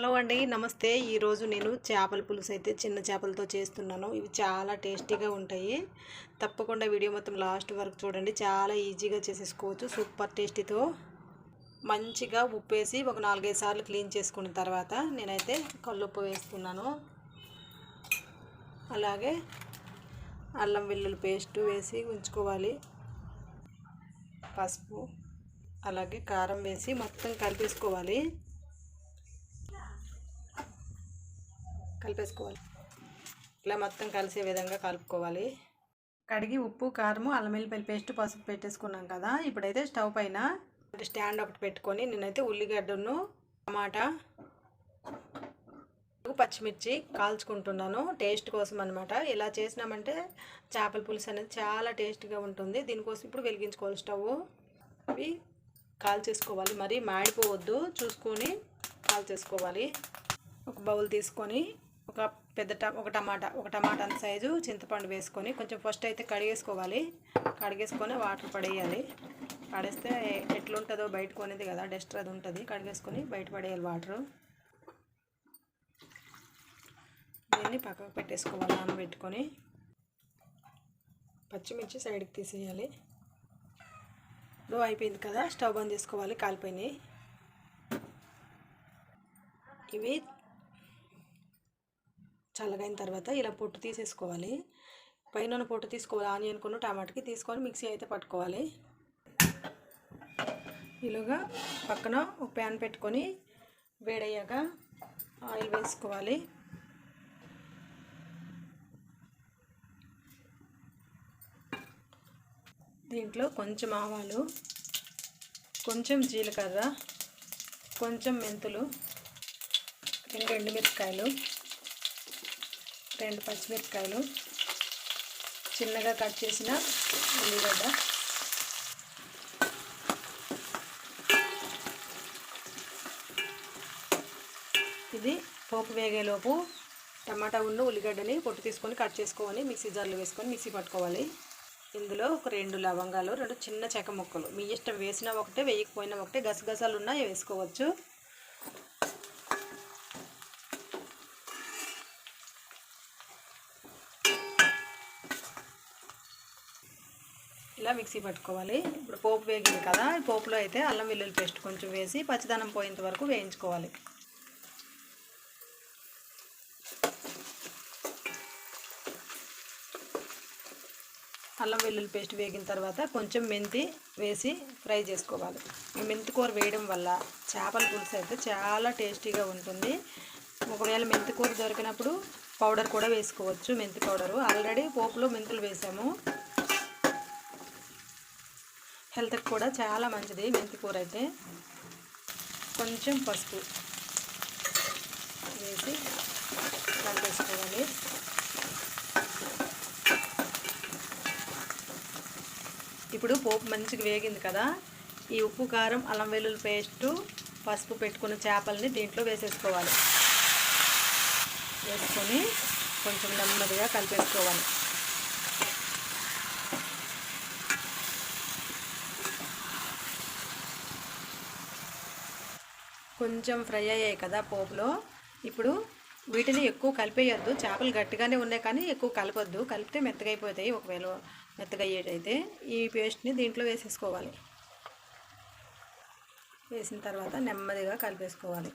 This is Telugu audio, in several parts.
హలో అండి నమస్తే. ఈరోజు నేను చేపల పులుసు అయితే చిన్న చేపలతో చేస్తున్నాను. ఇవి చాలా టేస్టీగా ఉంటాయి. తప్పకుండా వీడియో మొత్తం లాస్ట్ వరకు చూడండి. చాలా ఈజీగా చేసేసుకోవచ్చు. సూపర్ టేస్టీతో మంచిగా ఉప్పు వేసి ఒక నాలుగైదు సార్లు క్లీన్ చేసుకున్న తర్వాత నేనైతే కల్లుప్పు వేస్తున్నాను. అలాగే అల్లం వెల్లుల్లి పేస్ట్ వేసి ఉంచుకోవాలి. పసుపు అలాగే కారం వేసి మొత్తం కలిపేసుకోవాలి. కలిపేసుకోవాలి. ఇలా మొత్తం కలిసే విధంగా కలుపుకోవాలి. కడిగి ఉప్పు కారము అల్లం పేస్ట్ పసుపు పెట్టేసుకున్నాం కదా. ఇప్పుడైతే స్టవ్ పైన స్టాండ్ ఒకటి పెట్టుకొని నేనైతే ఉల్లిగడ్డను టమాటా పచ్చిమిర్చి కాల్చుకుంటున్నాను. టేస్ట్ కోసం అనమాట ఇలా చేసినామంటే చేపల పులుసు అనేది చాలా టేస్ట్గా ఉంటుంది. దీనికోసం ఇప్పుడు వెలిగించుకోవాలి స్టవ్. అవి కాల్చేసుకోవాలి. మరి మాడిపోవద్దు. చూసుకొని కాల్చేసుకోవాలి. ఒక బౌల్ తీసుకొని ఒక పెద్ద ట ఒక టమాటా ఒక టమాటా అంత సైజు చింతపండు వేసుకొని కొంచెం ఫస్ట్ అయితే కడిగేసుకోవాలి. కడిగేసుకొని వాటర్ పడేయాలి. పడేస్తే ఎట్లుంటుందో బయట కొనేది కదా డస్ట్ అది ఉంటుంది. కడిగేసుకొని బయట పడేయాలి వాటరు. దీన్ని పక్కకు పెట్టేసుకోవాలి నానబెట్టుకొని. పచ్చిమిర్చి సైడ్కి తీసేయాలి. లో అయిపోయింది కదా స్టవ్ బంద్ చేసుకోవాలి కాలిపోయినాయి. ఇవి చల్లగైన తర్వాత ఇలా పొట్టు తీసేసుకోవాలి. పైన పొట్టు తీసుకోవాలి. ఆనియన్ కొను టమాటాకి తీసుకొని మిక్సీ అయితే పట్టుకోవాలి. ఇలాగా పక్కన ఒక ప్యాన్ పెట్టుకొని వేడయ్యాక ఆయిల్ వేసుకోవాలి. దీంట్లో కొంచెం ఆవాలు కొంచెం జీలకర్ర కొంచెం మెంతులు రెండు ఎండుమిరపకాయలు రెండు పచ్చిమిరపకాయలు చిన్నగా కట్ చేసిన ఉల్లిగడ్డ. ఇది పోపు వేగేలోపు టమాటా ఉన్న ఉల్లిగడ్డని పొట్టు తీసుకొని కట్ చేసుకొని మిక్సీ జార్లో వేసుకొని మిక్సీ పట్టుకోవాలి. ఇందులో ఒక రెండు లవంగాలు రెండు చిన్న చెక్క ముక్కలు. మీ ఇష్టం వేసినా ఒకటే వేయకపోయినా ఒకటే గసగసాలు ఉన్నా వేసుకోవచ్చు. ఇలా మిక్సీ పట్టుకోవాలి. ఇప్పుడు పోపు వేగింది కదా పోపులో అయితే అల్లం వెల్లుల్లి పేస్ట్ కొంచెం వేసి పచ్చిదనం పోయేంత వరకు వేయించుకోవాలి. అల్లం వెల్లుల్లి పేస్ట్ వేగిన తర్వాత కొంచెం మెంతి వేసి ఫ్రై చేసుకోవాలి. ఈ మెంతి కూర వేయడం వల్ల చేపల పులుసు అయితే చాలా టేస్టీగా ఉంటుంది. ఒకవేళ మెంతి కూర దొరికినప్పుడు పౌడర్ కూడా వేసుకోవచ్చు మెంతి పౌడరు. ఆల్రెడీ పోపులో మెంతులు వేసాము. హెల్త్కి కూడా చాలా మంచిది మెంతి కూర అయితే. కొంచెం పసుపు వేసి కలిపేసుకోవాలి. ఇప్పుడు పోపు మంచిగా వేగింది కదా ఈ ఉప్పు కారం అల్లం వెల్లుల్లి పేస్టు పసుపు పెట్టుకున్న చేపల్ని దీంట్లో వేసేసుకోవాలి. వేసుకొని కొంచెం నెమ్మదిగా కలిపేసుకోవాలి. కొంచెం ఫ్రై అయ్యాయి కదా పోపులో. ఇప్పుడు వీటిని ఎక్కువ కలిపేయద్దు. చేపలు గట్టిగానే ఉన్నాయి కానీ ఎక్కువ కలపొద్దు. కలిపితే మెత్తగా అయిపోతాయి ఒకవేళ మెత్తగా అయ్యేటైతే. ఈ పేస్ట్ని దీంట్లో వేసేసుకోవాలి. వేసిన తర్వాత నెమ్మదిగా కలిపేసుకోవాలి.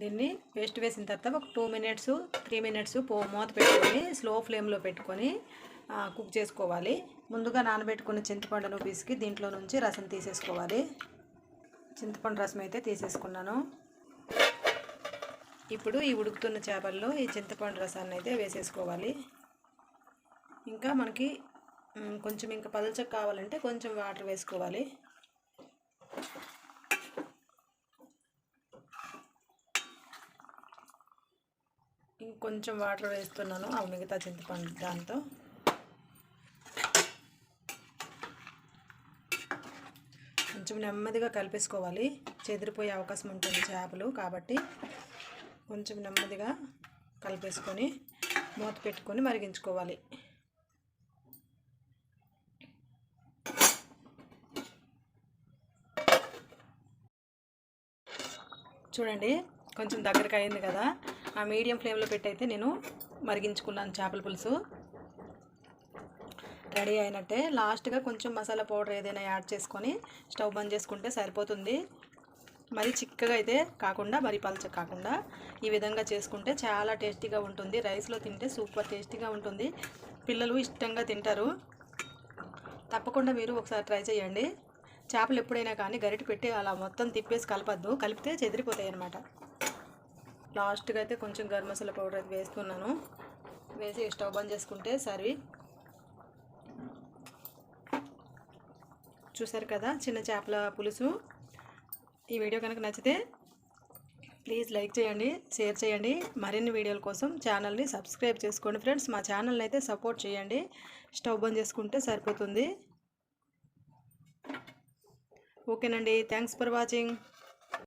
దీన్ని పేస్ట్ వేసిన తర్వాత ఒక టూ మినిట్స్ త్రీ మినిట్స్ పో మూత పెట్టుకొని స్లో ఫ్లేమ్లో పెట్టుకొని కుక్ చేసుకోవాలి. ముందుగా నానబెట్టుకున్న చింతపండును పిసికి దీంట్లో నుంచి రసం తీసేసుకోవాలి. చింతపండు రసం అయితే తీసేసుకున్నాను. ఇప్పుడు ఈ ఉడుకుతున్న చేపల్లో ఈ చింతపండు రసాన్ని అయితే వేసేసుకోవాలి. ఇంకా మనకి కొంచెం ఇంకా పదచక్క కావాలంటే కొంచెం వాటర్ వేసుకోవాలి. ఇంకొంచెం వాటర్ వేస్తున్నాను ఆ మిగతా చింతపండు దాంతో. కొంచెం నెమ్మదిగా కలిపేసుకోవాలి. చెదిరిపోయే అవకాశం ఉంటుంది చేపలు కాబట్టి కొంచెం నెమ్మదిగా కలిపేసుకొని మూత పెట్టుకొని మరిగించుకోవాలి. చూడండి కొంచెం దగ్గరకు అయింది కదా. మీడియం ఫ్లేమ్లో పెట్టయితే నేను మరిగించుకున్నాను చేపల పులుసు. రెడీ అయినట్టే. లాస్ట్గా కొంచెం మసాలా పౌడర్ ఏదైనా యాడ్ చేసుకొని స్టవ్ బంద్ చేసుకుంటే సరిపోతుంది. మరి చిక్కగా అయితే కాకుండా మరి పలచ కాకుండా ఈ విధంగా చేసుకుంటే చాలా టేస్టీగా ఉంటుంది. రైస్లో తింటే సూపర్ టేస్టీగా ఉంటుంది. పిల్లలు ఇష్టంగా తింటారు. తప్పకుండా మీరు ఒకసారి ట్రై చేయండి. చేపలు ఎప్పుడైనా కానీ గరిట పెట్టి అలా మొత్తం తిప్పేసి కలపద్దు. కలిపితే చెదిరిపోతాయి అన్నమాట. లాస్ట్గా అయితే కొంచెం గరం మసాలా పౌడర్ అయితే వేస్తున్నాను. వేసి స్టవ్ బంద్ చేసుకుంటే సర్వి. చూసారు కదా చిన్న చేపల పులుసు. ఈ వీడియో కనుక నచ్చితే ప్లీజ్ లైక్ చేయండి షేర్ చేయండి. మరిన్ని వీడియోల కోసం ఛానల్ని సబ్స్క్రైబ్ చేసుకోండి ఫ్రెండ్స్. మా ఛానల్ని అయితే సపోర్ట్ చేయండి. స్టవ్ బంద్ చేసుకుంటే సరిపోతుంది. ఓకేనండి. Thanks for watching.